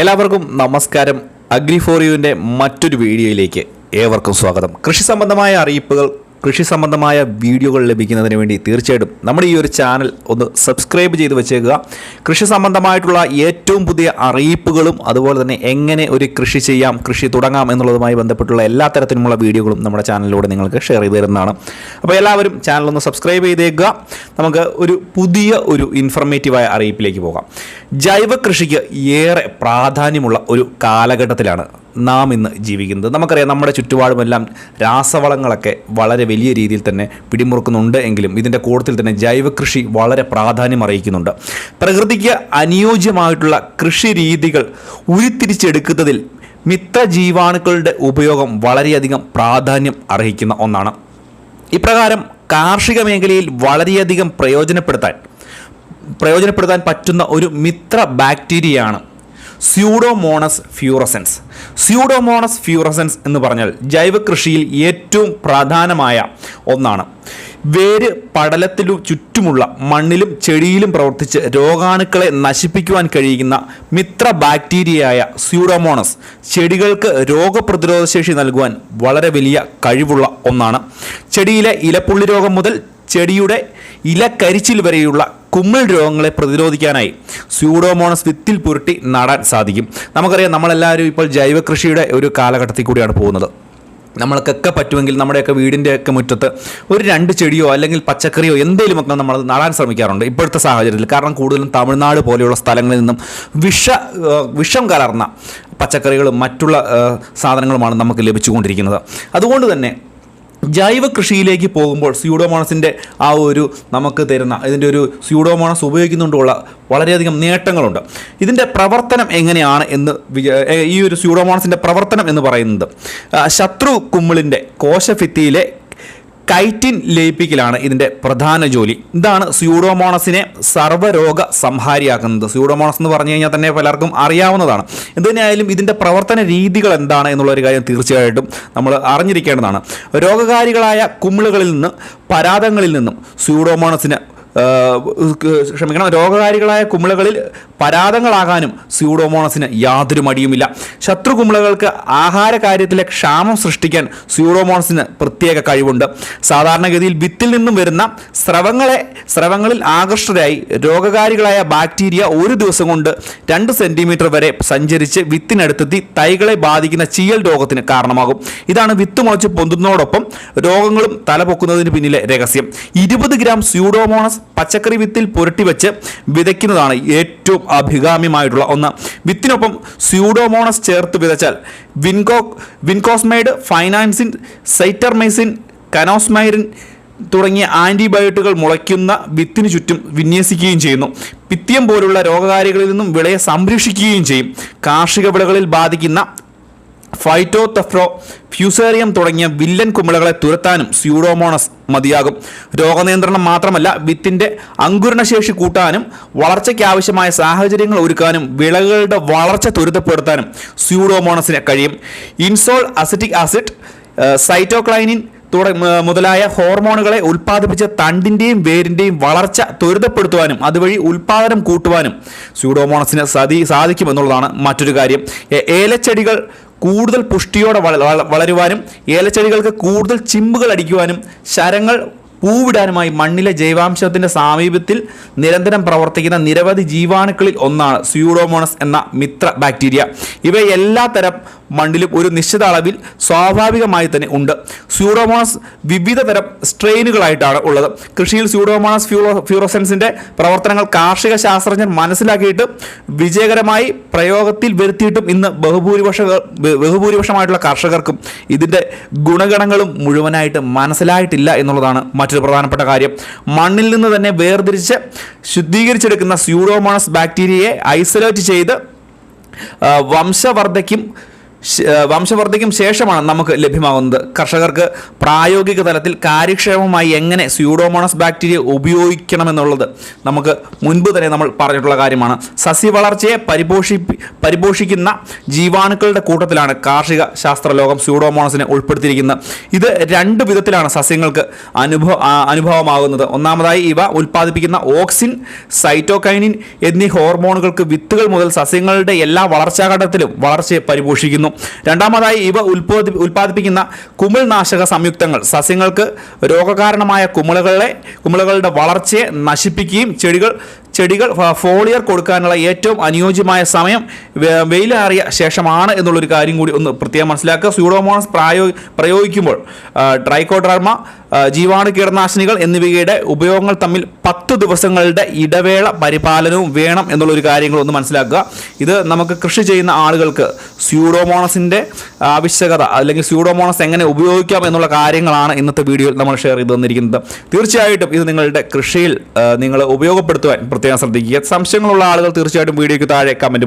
എല്ലാവർക്കും നമസ്കാരം. അഗ്രിഫോറിയുവിന്റെ മറ്റൊരു വീഡിയോയിലേക്ക് ഏവർക്കും സ്വാഗതം. കൃഷി സംബന്ധമായ അറിയിപ്പുകൾ കൃഷി സംബന്ധമായ വീഡിയോകൾ ലഭിക്കുന്നതിന് വേണ്ടി തീർച്ചയായിട്ടും നമ്മുടെ ഈ ഒരു ചാനൽ ഒന്ന് സബ്സ്ക്രൈബ് ചെയ്ത് വെച്ചേക്കുക. കൃഷി സംബന്ധമായിട്ടുള്ള ഏറ്റവും പുതിയ അറിയിപ്പുകളും അതുപോലെ തന്നെ എങ്ങനെ ഒരു കൃഷി ചെയ്യാം കൃഷി തുടങ്ങാം എന്നുള്ളതുമായി ബന്ധപ്പെട്ടുള്ള എല്ലാ തരത്തിലുമുള്ള വീഡിയോകളും നമ്മുടെ ചാനലിലൂടെ നിങ്ങൾക്ക് ഷെയർ ചെയ്ത് തരുന്നതാണ്. അപ്പോൾ എല്ലാവരും ചാനൽ ഒന്ന് സബ്സ്ക്രൈബ് ചെയ്തേക്കുക. നമുക്ക് ഒരു പുതിയ ഒരു ഇൻഫർമേറ്റീവായ അറിയിപ്പിലേക്ക് പോകാം. ജൈവ കൃഷിക്ക് ഏറെ പ്രാധാന്യമുള്ള ഒരു കാലഘട്ടത്തിലാണ് നാം ഇന്ന് ജീവിക്കുന്നത്. നമുക്കറിയാം നമ്മുടെ ചുറ്റുപാടുമെല്ലാം രാസവളങ്ങളൊക്കെ വളരെ വലിയ രീതിയിൽ തന്നെ പിടിമുറുക്കുന്നുണ്ട് എങ്കിലും ഇതിന്റെ കൂട്ടത്തിൽ തന്നെ ജൈവ കൃഷി വളരെ പ്രാധാന്യം അറിയിക്കുന്നുണ്ട് പ്രകൃതിക്ക് അനുയോജ്യമായിട്ടുള്ള കൃഷി രീതികൾ ഉരുത്തിരിച്ചെടുക്കുന്നതിൽ മിത്രജീവാണുക്കളുടെ ഉപയോഗം വളരെയധികം പ്രാധാന്യം അർഹിക്കുന്ന ഒന്നാണ്. ഇപ്രകാരം കാർഷിക മേഖലയിൽ വളരെയധികം പ്രയോജനപ്പെടുത്താൻ പ്രയോജനപ്പെടുത്താൻ പറ്റുന്ന ഒരു മിത്ര ബാക്ടീരിയയാണ് സ്യൂഡോമോണസ് ഫ്യൂറസൻസ് സ്യൂഡോമോണസ് ഫ്യൂറസൻസ് എന്ന് പറഞ്ഞാൽ ജൈവ കൃഷിയിൽ ഏറ്റവും പ്രധാനമായ ഒന്നാണ്. വേര് പടലത്തിലു ചുറ്റുമുള്ള മണ്ണിലും ചെടിയിലും പ്രവർത്തിച്ച് രോഗാണുക്കളെ നശിപ്പിക്കുവാൻ കഴിയുന്ന മിത്ര ബാക്ടീരിയയായ സ്യൂഡോമോണസ് ചെടികൾക്ക് രോഗപ്രതിരോധശേഷി നൽകുവാൻ വളരെ വലിയ കഴിവുള്ള ഒന്നാണ്. ചെടിയിലെ ഇലപ്പുള്ളി രോഗം മുതൽ ചെടിയുടെ ഇലക്കരിച്ചിൽ വരെയുള്ള കുമ്മിൾ രോഗങ്ങളെ പ്രതിരോധിക്കാനായി സ്യൂഡോമോണസ് വിത്തിൽ പുരട്ടി നടാൻ സാധിക്കും. നമുക്കറിയാം നമ്മളെല്ലാവരും ഇപ്പോൾ ജൈവ കൃഷിയുടെ ഒരു കാലഘട്ടത്തിൽ കൂടിയാണ് പോകുന്നത്. നമ്മൾക്കൊക്കെ പറ്റുമെങ്കിൽ നമ്മുടെയൊക്കെ വീടിന്റെയൊക്കെ മുറ്റത്ത് ഒരു രണ്ട് ചെടിയോ അല്ലെങ്കിൽ പച്ചക്കറിയോ എന്തെങ്കിലുമൊക്കെ നമ്മൾ നടാൻ ശ്രമിക്കാറുണ്ട്. ഇപ്പോഴത്തെ സാഹചര്യത്തിൽ കാരണം കൂടുതലും തമിഴ്നാട് പോലെയുള്ള സ്ഥലങ്ങളിൽ നിന്നും വിഷ വിഷം കലർന്ന പച്ചക്കറികളും മറ്റുള്ള സാധനങ്ങളുമാണ് നമുക്ക് ലഭിച്ചുകൊണ്ടിരിക്കുന്നത്. അതുകൊണ്ട് തന്നെ ജൈവ കൃഷിയിലേക്ക് പോകുമ്പോൾ സ്യൂഡോമോണസിന്റെ ആ ഒരു നമുക്ക് തരുന്ന ഇതിന്റെ ഒരു സ്യൂഡോമോണസ് ഉപയോഗിക്കുന്നുണ്ടുള്ള വളരെയധികം നേട്ടങ്ങളുണ്ട്. ഇതിന്റെ പ്രവർത്തനം എങ്ങനെയാണ് എന്ന് ഈ ഒരു സ്യൂഡോമോണസിന്റെ പ്രവർത്തനം എന്ന് പറയുന്നത് ശത്രു കുമ്മിളിന്റെ കോശഭിത്തിയിലെ കൈറ്റിൻ ലയിപ്പിക്കലാണ് ഇതിന്റെ പ്രധാന ജോലി. ഇതാണ് സ്യൂഡോമോണസിനെ സർവരോഗ സംഹാരിയാക്കുന്നത്. സ്യൂഡോമോണസ് എന്ന് പറഞ്ഞു കഴിഞ്ഞാൽ തന്നെ പലർക്കും അറിയാവുന്നതാണ്. എന്തുതന്നെയായാലും ഇതിന്റെ പ്രവർത്തന രീതികൾ എന്താണ് എന്നുള്ള ഒരു കാര്യം തീർച്ചയായിട്ടും നമ്മൾ അറിഞ്ഞിരിക്കേണ്ടതാണ്. രോഗകാരികളായ കുമിളുകളിൽ നിന്ന് പരാതങ്ങളിൽ നിന്നും സ്യൂഡോമോണസിന് ക്ഷമിക്കണം രോഗകാരികളായ കുമിളകളിൽ പരാതങ്ങളാകാനും സ്യൂഡോമോണസിന് യാതൊരു മടിയുമില്ല. ശത്രു കുമിളകൾക്ക് ആഹാര കാര്യത്തിലെ ക്ഷാമം സൃഷ്ടിക്കാൻ സ്യൂഡോമോണസിന് പ്രത്യേക കഴിവുണ്ട്. സാധാരണഗതിയിൽ വിത്തിൽ നിന്നും വരുന്ന സ്രവങ്ങളെ സ്രവങ്ങളിൽ ആകർഷ്ടരായി രോഗകാരികളായ ബാക്ടീരിയ ഒരു ദിവസം കൊണ്ട് രണ്ട് സെന്റിമീറ്റർ വരെ സഞ്ചരിച്ച് വിത്തിനടുത്തെത്തി തൈകളെ ബാധിക്കുന്ന ചീയൽ രോഗത്തിന് കാരണമാകും. ഇതാണ് വിത്ത് മുളച്ച് പൊന്തുന്നതോടൊപ്പം രോഗങ്ങളും തലപൊക്കുന്നതിന് പിന്നിലെ രഹസ്യം. ഇരുപത് ഗ്രാം സ്യൂഡോമോണസ് പച്ചക്കറി വിത്തിൽ പുരട്ടി വെച്ച് വിതയ്ക്കുന്നതാണ് ഏറ്റവും അഭികാമ്യമായിട്ടുള്ള ഒന്ന്. വിത്തിനൊപ്പം സ്യൂഡോമോണസ് ചേർത്ത് വിതച്ചാൽ വിൻകോ വിൻകോസ്മൈഡ് ഫൈനാൻസിൻ സൈറ്റർമൈസിൻ കനോസ്മൈറിൻ തുടങ്ങിയ ആന്റിബയോട്ടിക്കുകൾ മുളയ്ക്കുന്ന വിത്തിനു ചുറ്റും വിന്യസിക്കുകയും ചെയ്യുന്നു. പിത്തിയം പോലുള്ള രോഗകാരികളിൽ നിന്നും വിളയെ സംരക്ഷിക്കുകയും ചെയ്യും. കാർഷിക വിളകളിൽ ബാധിക്കുന്ന ഫൈറ്റോതെഫ്രോ ഫ്യൂസേറിയം തുടങ്ങിയ വില്ലൻ കുമിളകളെ തുരത്താനും സ്യൂഡോമോണസ് മതിയാകും. രോഗനിയന്ത്രണം മാത്രമല്ല വിത്തിന്റെ അങ്കുരണശേഷി കൂട്ടാനും വളർച്ചയ്ക്കാവശ്യമായ സാഹചര്യങ്ങൾ ഒരുക്കാനും വിളകളുടെ വളർച്ച ത്വരിതപ്പെടുത്താനും സ്യൂഡോമോണസിന് കഴിയും. ഇൻസോൾ അസിറ്റിക് ആസിഡ് സൈറ്റോക്ലൈനിൻ മുതലായ ഹോർമോണുകളെ ഉൽപ്പാദിപ്പിച്ച് തണ്ടിന്റെയും വേരിന്റെയും വളർച്ച ത്വരിതപ്പെടുത്തുവാനും അതുവഴി ഉൽപ്പാദനം കൂട്ടുവാനും സ്യൂഡോമോണസിന് സതി സാധിക്കുമെന്നുള്ളതാണ് മറ്റൊരു കാര്യം. ഏലച്ചെടികൾ കൂടുതൽ പുഷ്ടിയോടെ വള- വള- വളരുവാനും ഏലച്ചെടികൾക്ക് കൂടുതൽ ചിമ്പുകൾ അടിക്കുവാനും ശരങ്ങൾ പൂവിടാനുമായി മണ്ണിലെ ജൈവാംശത്തിന്റെ സാമീപ്യത്തിൽ നിരന്തരം പ്രവർത്തിക്കുന്ന നിരവധി ജീവാണുക്കളിൽ ഒന്നാണ് സ്യൂഡോമോണസ് എന്ന മിത്ര ബാക്ടീരിയ. ഇവ എല്ലാ തരം മണ്ണിലും ഒരു നിശ്ചിത അളവിൽ സ്വാഭാവികമായി തന്നെ ഉണ്ട്. സ്യൂഡോമോണസ് വിവിധ തരം സ്ട്രെയിനുകളായിട്ടാണ് ഉള്ളത്. കൃഷിയിൽ സ്യൂഡോമോണസ് ഫ്യൂറോ ഫ്യൂറോസെൻസിന്റെ പ്രവർത്തനങ്ങൾ കാർഷിക ശാസ്ത്രജ്ഞർ മനസ്സിലാക്കിയിട്ട് വിജയകരമായി പ്രയോഗത്തിൽ വരുത്തിയിട്ടും ഇന്ന് ബഹുഭൂരിപക്ഷ ബഹുഭൂരിപക്ഷമായിട്ടുള്ള കർഷകർക്കും ഇതിന്റെ ഗുണഗണങ്ങളും മുഴുവനായിട്ട് മനസ്സിലായിട്ടില്ല എന്നുള്ളതാണ് മറ്റൊരു പ്രധാനപ്പെട്ട കാര്യം. മണ്ണിൽ നിന്ന് തന്നെ വേർതിരിച്ച് ശുദ്ധീകരിച്ചെടുക്കുന്ന സ്യൂഡോമോണസ് ബാക്ടീരിയയെ ഐസൊലേറ്റ് ചെയ്ത് ആ, വംശവർദ്ധിക്കും ശേഷമാണ് നമുക്ക് ലഭ്യമാകുന്നത്. കർഷകർക്ക് പ്രായോഗിക തലത്തിൽ കാര്യക്ഷമമായി എങ്ങനെ സ്യൂഡോമോണസ് ബാക്ടീരിയ ഉപയോഗിക്കണമെന്നുള്ളത് നമുക്ക് മുൻപ് തന്നെ നമ്മൾ പറഞ്ഞിട്ടുള്ള കാര്യമാണ്. സസ്യവളർച്ചയെ പരിപോഷി പരിപോഷിക്കുന്ന ജീവാണുക്കളുടെ കൂട്ടത്തിലാണ് കാർഷിക ശാസ്ത്രലോകം സ്യൂഡോമോണസിനെ ഉൾപ്പെടുത്തിയിരിക്കുന്നത്. ഇത് രണ്ട് വിധത്തിലാണ് സസ്യങ്ങൾക്ക് അനുഭവ അനുഭവമാകുന്നത്. ഒന്നാമതായി ഇവ ഉൽപ്പാദിപ്പിക്കുന്ന ഓക്സിൻ സൈറ്റോകൈനിൻ എന്നീ ഹോർമോണുകൾക്ക് വിത്തുകൾ മുതൽ സസ്യങ്ങളുടെ എല്ലാ വളർച്ചാഘട്ടത്തിലും വളർച്ചയെ പരിപോഷിക്കുന്നു. രണ്ടാമതായി ഇവ ഉൽപ്പാദി ഉൽപ്പാദിപ്പിക്കുന്ന കുമിൾനാശക സംയുക്തങ്ങൾ. സസ്യങ്ങൾക്ക് രോഗകാരണമായ കുമിളകളെ കുമിളകളുടെ വളർച്ചയെ നശിപ്പിക്കുകയും ചെടികൾ ചെടികൾ ഫോളിയർ കൊടുക്കാനുള്ള ഏറ്റവും അനുയോജ്യമായ സമയം വെയിലേറിയ ശേഷമാണ് എന്നുള്ളൊരു കാര്യം കൂടി ഒന്ന് പ്രത്യേകം മനസ്സിലാക്കുക. സ്യൂഡോമോണസ് പ്രായോ പ്രയോഗിക്കുമ്പോൾ ആ, ജീവാണു കീടനാശിനികൾ എന്നിവയുടെ ഉപയോഗങ്ങൾ തമ്മിൽ പത്ത് ദിവസങ്ങളുടെ ഇടവേള പരിപാലനവും വേണം എന്നുള്ളൊരു കാര്യങ്ങൾ ഒന്ന് മനസ്സിലാക്കുക. ഇത് നമുക്ക് കൃഷി ചെയ്യുന്ന ആളുകൾക്ക് സ്യൂഡോമോണസിന്റെ ആവശ്യകത അല്ലെങ്കിൽ സ്യൂഡോമോണസ് എങ്ങനെ ഉപയോഗിക്കാം എന്നുള്ള കാര്യങ്ങളാണ് ഇന്നത്തെ വീഡിയോയിൽ നമ്മൾ ഷെയർ ചെയ്ത് തന്നിരിക്കുന്നത്. തീർച്ചയായിട്ടും ഇത് നിങ്ങളുടെ കൃഷിയിൽ നിങ്ങൾ ഉപയോഗപ്പെടുത്തുവാൻ പ്രത്യേകം ശ്രദ്ധിക്കുക. സംശയങ്ങളുള്ള ആളുകൾ തീർച്ചയായിട്ടും വീഡിയോയ്ക്ക് താഴെ കമന്റ്